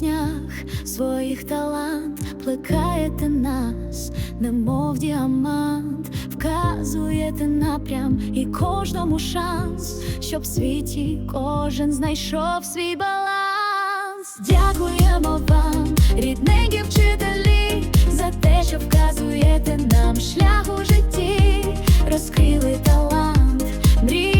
піснях своїх талант плекаєте нас, немов діамант, вказуєте напрям і кожному шанс, щоб в світі кожен знайшов свій баланс. Дякуємо вам, рідненькі вчителі, за те, що вказуєте нам шлях у житті, розкрили талант. мрій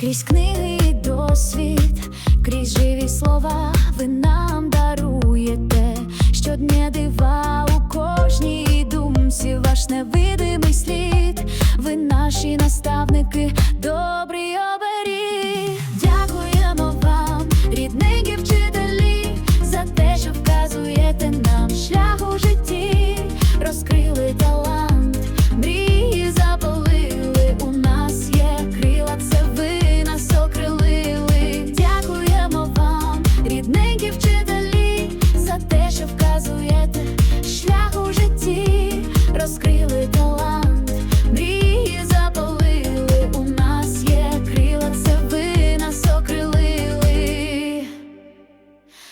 Крізь книги і досвід, крізь живі слова ви нам даруєте. Щодня дива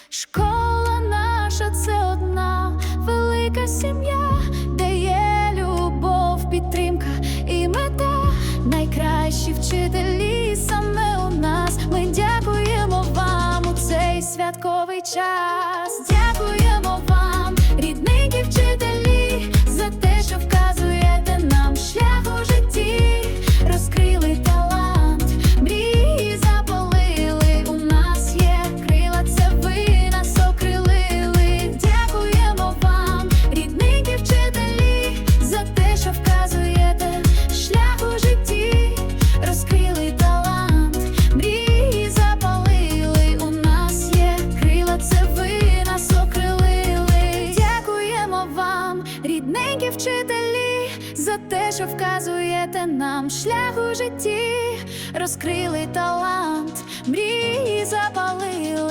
Школа наша це одна велика сім'я, де є любов, підтримка і мета. Найкращі вчителі саме у нас. Ми дякуємо вам у цей святковий час. Рідненькі вчителі, за те, що вказуєте нам шлях у житті, розкрили талант, мрії запалили.